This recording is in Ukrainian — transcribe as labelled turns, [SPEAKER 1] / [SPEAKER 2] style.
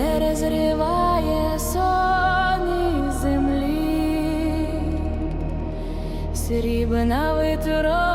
[SPEAKER 1] вітер зриває сон із землі, срібна витро